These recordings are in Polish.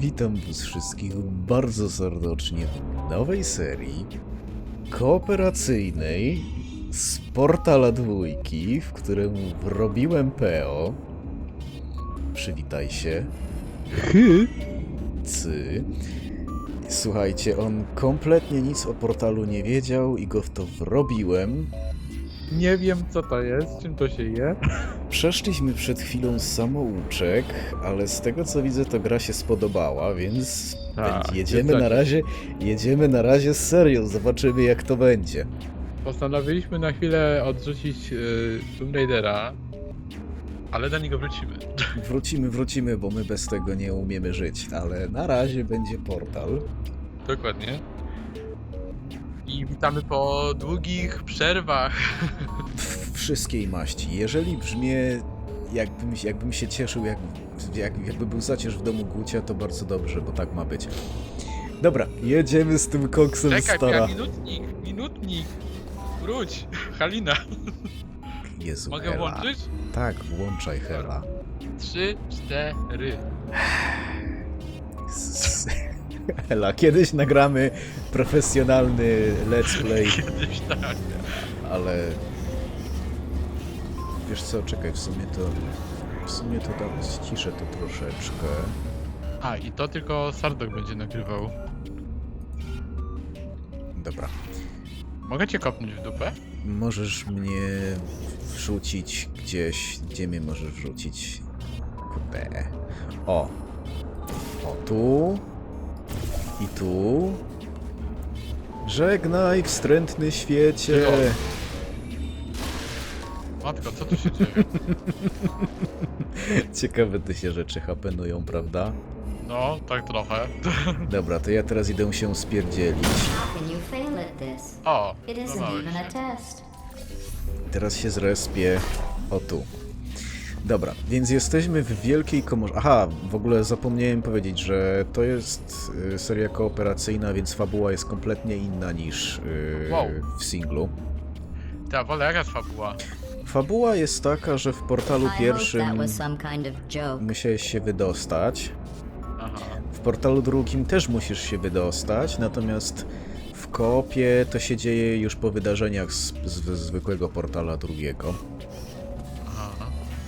Witam was wszystkich bardzo serdecznie w nowej serii kooperacyjnej z Portala Dwójki, w którym robiłem PO. Przywitaj się. Hy. Cy. Słuchajcie, on kompletnie nic o portalu nie wiedział i go w to wrobiłem. Nie wiem co to jest, czym to się je. Przeszliśmy przed chwilą samouczek, ale z tego co widzę, to gra się spodobała, więc Tak, jedziemy na razie, jedziemy na razie z serią, zobaczymy jak to będzie. Postanowiliśmy na chwilę odrzucić yy, Tomb Raidera, ale do niego wrócimy. Wrócimy, wrócimy, bo my bez tego nie umiemy żyć, ale na razie będzie portal. Dokładnie. I witamy po długich przerwach. Wszystkiej maści. Jeżeli brzmię jakbym, jakbym się cieszył, jak, jak, jakby był zacierz w domu Gucia, to bardzo dobrze, bo tak ma być. Dobra, jedziemy z tym koksem Czekaj, stara. ja minutnik, minutnik. Wróć, Halina. Jezu, Mogę Hela. włączyć? Tak, włączaj Hela. Trzy, cztery. Hela, kiedyś nagramy profesjonalny let's play, Kiedyś tak. ale... Wiesz co, czekaj, w sumie to... W sumie to tam ściszę to troszeczkę. A, i to tylko Sardok będzie nagrywał. Dobra. Mogę cię kopnąć w dupę? Możesz mnie wrzucić gdzieś. Gdzie mnie możesz wrzucić? Kurde. O. O, tu. I tu. Żegnaj, wstrętny świecie. O. Matko, co tu się dzieje? Ciekawe te się rzeczy hapenują, prawda? No, tak trochę. Dobra, to ja teraz idę się spierdzielić. At this? O, It isn't złamałeś even a się. test. Teraz się zrespię. O tu. Dobra, więc jesteśmy w wielkiej komorze. Aha, w ogóle zapomniałem powiedzieć, że to jest y, seria kooperacyjna, więc fabuła jest kompletnie inna niż y, Wow. w singlu. Ta, wolę jaka jest fabuła? Fabuła jest taka, że w portalu I hope pierwszym that was some kind of joke. musiałeś się wydostać. Aha. W portalu drugim też musisz się wydostać, natomiast koopie to się dzieje już po wydarzeniach z, z zwykłego portala drugiego.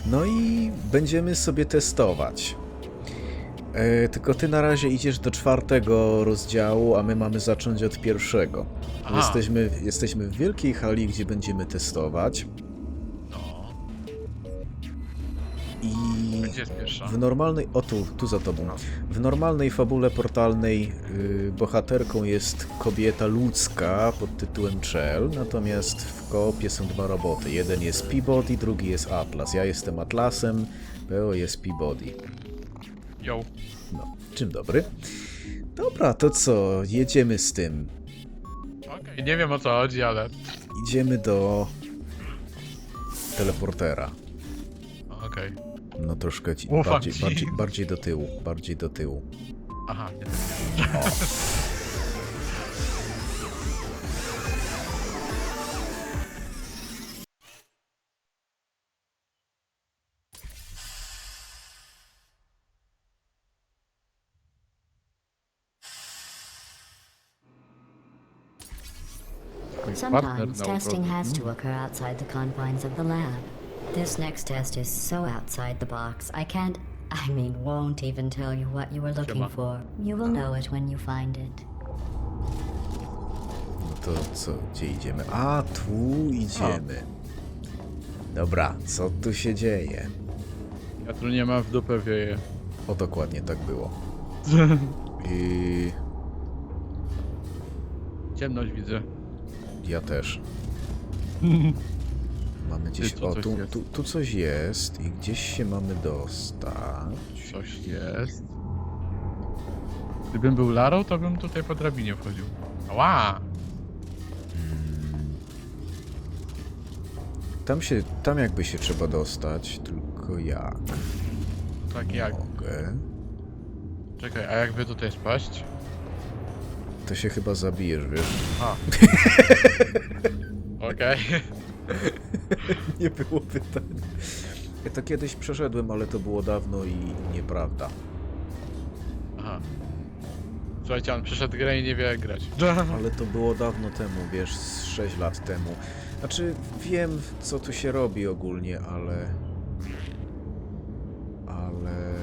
No i będziemy sobie testować. E, tylko ty na razie idziesz do czwartego rozdziału, a my mamy zacząć od pierwszego. Jesteśmy, jesteśmy w wielkiej hali, gdzie będziemy testować. Gdzie jest pierwsza? w normalnej. O tu, tu za tobą. W normalnej fabule portalnej y, bohaterką jest kobieta ludzka pod tytułem Chell, natomiast w koopie są dwa roboty. Jeden jest Peabody, drugi jest Atlas. Ja jestem Atlasem, Peo jest Peabody. Yo. No, dzień dobry. Dobra, to co? Jedziemy z tym. Okej, nie wiem o co chodzi, ale... Idziemy do teleportera. Okej. No troszkę ci, Ufam bardziej, ci. bardziej, bardziej do tyłu, bardziej do tyłu. Aha, nie. Partner Sometimes testing has to occur outside the confines of the lab. This next test is so outside the box, I can't, I mean, won't even tell you what you were looking Siema. for. You will know it when you find it. No to co, gdzie idziemy? A, tu idziemy. Dobra, co tu się dzieje? Ja tu nie ma w dupę wieje. O, dokładnie tak było. I Ciemność widzę. ja też. Mamy gdzieś. Ty, tu O, coś tu, jest. tu, tu coś jest i gdzieś się mamy dostać. Coś jest. Gdybym był Larą, to bym tutaj po drabinie wchodził. Ała! Tam się, tam jakby się trzeba dostać, tylko jak? Tak jak? Mogę. Czekaj, a jakby tutaj spaść? To się chyba zabijesz, wiesz? A. Okej. Nie było pytań. Ja to kiedyś przeszedłem, ale to było dawno i nieprawda. Aha. Słuchajcie, on przeszedł grę i nie wie jak grać. Ale to było dawno temu, wiesz, z 6 lat temu. Znaczy, wiem, co tu się robi ogólnie, ale... Ale...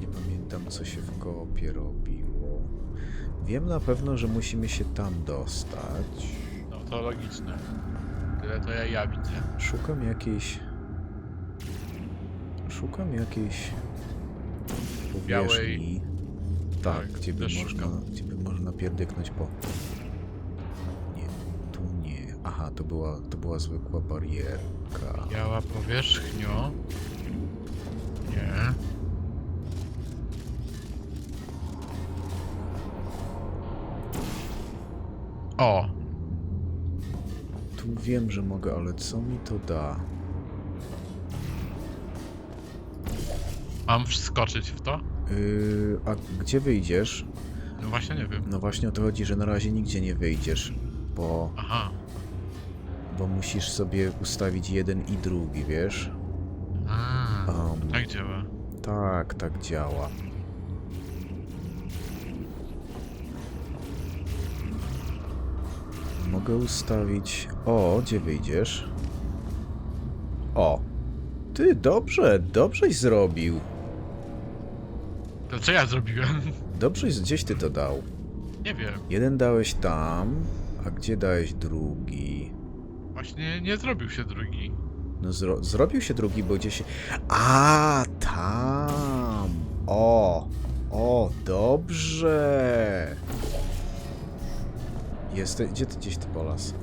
Nie pamiętam, co się w koopie robiło. Wiem na pewno, że musimy się tam dostać. No to logiczne. Tyle to ja, ja widzę. Szukam jakiejś... Szukam jakiejś... Białej- Powierzchni. Tak, Tak, gdzie by, można, szukam. gdzie by można pierdyknąć po... Nie, tu nie. Aha, to była, to była zwykła barierka. Biała powierzchnio. Nie. O! Wiem, że mogę, ale co mi to da? Mam wskoczyć w to? Yy, a gdzie wyjdziesz? No właśnie nie wiem. No właśnie o to chodzi, że na razie nigdzie nie wyjdziesz, bo, Aha. bo musisz sobie ustawić jeden i drugi, wiesz? A, Um, tak działa. Tak, tak działa. Mogę ustawić. O, gdzie wyjdziesz? O! Ty, dobrze, dobrześ zrobił. To co ja zrobiłem? Dobrześ, gdzieś ty to dał. nie wiem. Jeden dałeś tam, a gdzie dałeś drugi? Właśnie nie zrobił się drugi. No zro zrobił się drugi, bo gdzieś. A, tam! O! O, dobrze! Jest, gdzie ty gdzieś ty polas?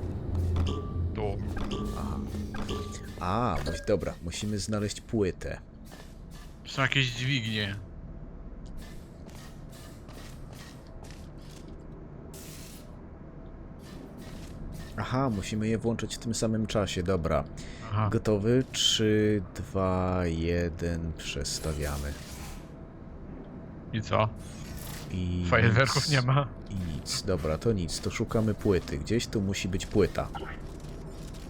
Tu. Aha. A, dobra, musimy znaleźć płytę. Są jakieś dźwignie. Aha, musimy je włączyć w tym samym czasie, dobra. Aha. Gotowy? 3, 2, 1, przestawiamy. I co? I Fajerwerków nic. nie ma. I nic, dobra, to nic, to szukamy płyty. Gdzieś tu musi być płyta.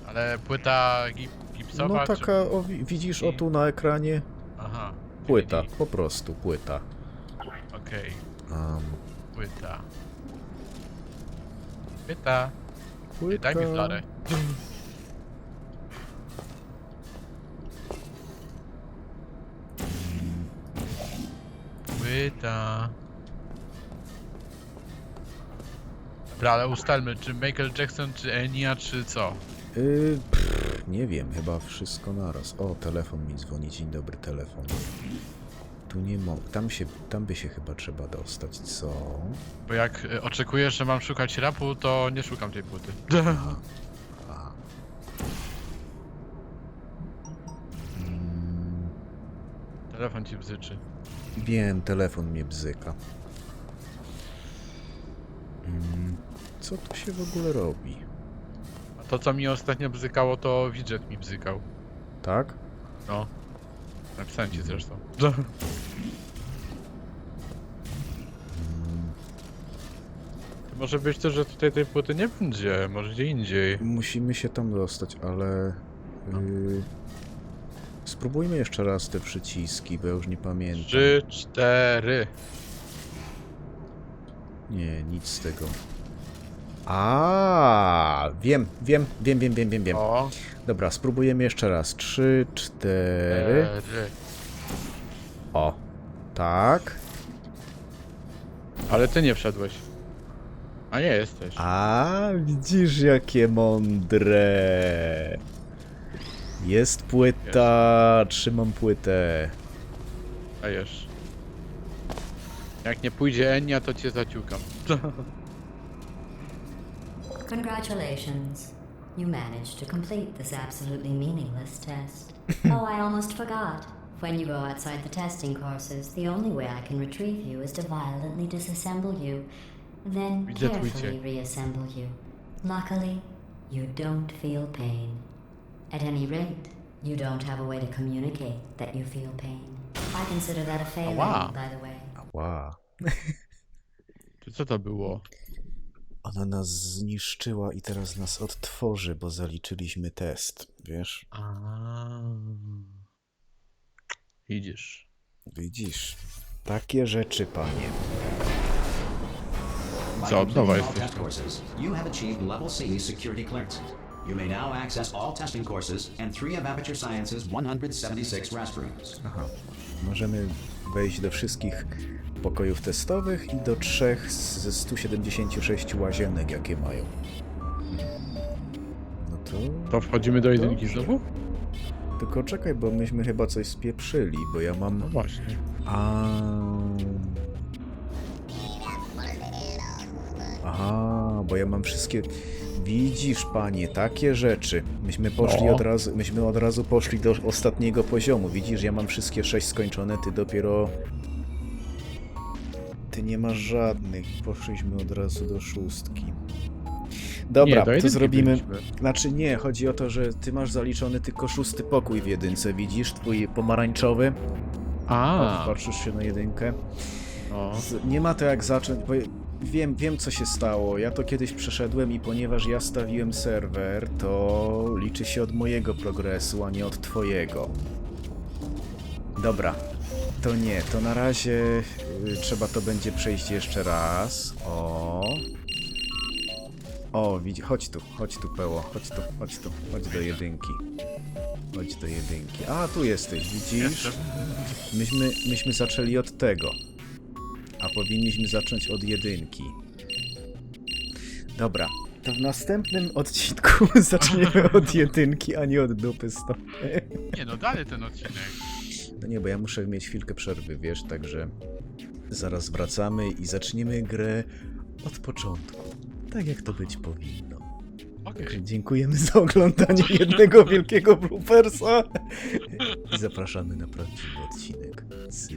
Ale płyta gip gipsowa No czy... taka, o, wi- widzisz o tu na ekranie? Aha. Płyta, po prostu płyta. Okej. Um, Płyta. Płyta. płyta... Daj mi flarę. Płyta. Dobra, ale ustalmy, czy Michael Jackson, czy Enya, czy co? Y, pff, nie wiem, chyba wszystko naraz. O, telefon mi dzwoni, dzień dobry, telefon. Tu nie mo... Tam się, tam by się chyba trzeba dostać, co? Bo jak y, oczekujesz, że mam szukać rapu, to nie szukam tej płyty. Aha. A. Mm, Telefon ci bzyczy. wiem, telefon mnie bzyka. Mm, co tu się w ogóle robi? A to, co mi ostatnio bzykało, to widget mi bzykał. Tak? No. Napisałem ci zresztą. Może być to, że tutaj tej płyty nie będzie, może gdzie indziej. musimy się tam dostać, ale... Y, spróbujmy jeszcze raz te przyciski, bo ja już nie pamiętam. Trzy, cztery. Nie, nic z tego. A, wiem, wiem, wiem, wiem, wiem, wiem, wiem. O, Dobra, spróbujemy jeszcze raz. Trzy, cztery. cztery. O, tak. Ale ty nie wszedłeś. A nie jesteś. A, widzisz jakie mądre. Jest płyta, trzymam płytę. Dajesz. Jak nie pójdzie Enia, to cię zaciukam. Congratulations. You managed to complete this absolutely meaningless test. oh, I almost forgot. When you go outside the testing courses, the only way I can retrieve you is to violently disassemble you, then Widzę carefully reassemble you. Luckily, you don't feel pain. At any rate, you don't have a way to communicate that you feel pain. I consider that a failing, wow. by the way. Wow. Czy co to było? Ona nas zniszczyła i teraz nas odtworzy, bo zaliczyliśmy test, wiesz? A. Widzisz. Widzisz, takie rzeczy, panie. Co, nowa test courses, you have achieved level C security clearance. You may now access all testing courses and three of Aperture Science's 176 restrooms. Aha. Możemy wejść do wszystkich pokojów testowych i do trzech ze 176 łazienek, jakie mają. No to... To wchodzimy do jedynki znowu? Tylko czekaj, bo myśmy chyba coś spieprzyli, bo ja mam... No właśnie. A. Aha, bo ja mam wszystkie. Widzisz, panie, takie rzeczy. Myśmy poszli No. od razu, myśmy od razu poszli do ostatniego poziomu. Widzisz, ja mam wszystkie sześć skończone, ty dopiero. Ty nie masz żadnych. Poszliśmy od razu do szóstki. Dobra, Nie, to zrobimy. byliśmy. Znaczy nie, chodzi o to, że ty masz zaliczony tylko szósty pokój w jedynce, widzisz? Twój pomarańczowy. A. Patrzysz się na jedynkę. Z- Nie ma to jak zacząć, bo wiem, wiem co się stało. Ja to kiedyś przeszedłem i ponieważ ja stawiłem serwer, to liczy się od mojego progresu, a nie od twojego. Dobra, to nie, to na razie y, trzeba to będzie przejść jeszcze raz. O. O, widzi, chodź tu, chodź tu, Peło, chodź tu, chodź tu, chodź do jedynki. Chodź do jedynki. A, tu jesteś, widzisz? Myśmy, myśmy zaczęli od tego. A powinniśmy zacząć od jedynki. Dobra, to w następnym odcinku zaczniemy od jedynki, a nie od dupy stąd. Nie no, dalej ten odcinek. No nie, bo ja muszę mieć chwilkę przerwy, wiesz, także zaraz wracamy i zaczniemy grę od początku. Tak jak to być powinno. Także dziękujemy za oglądanie jednego wielkiego bloopersa i zapraszamy na prawdziwy odcinek z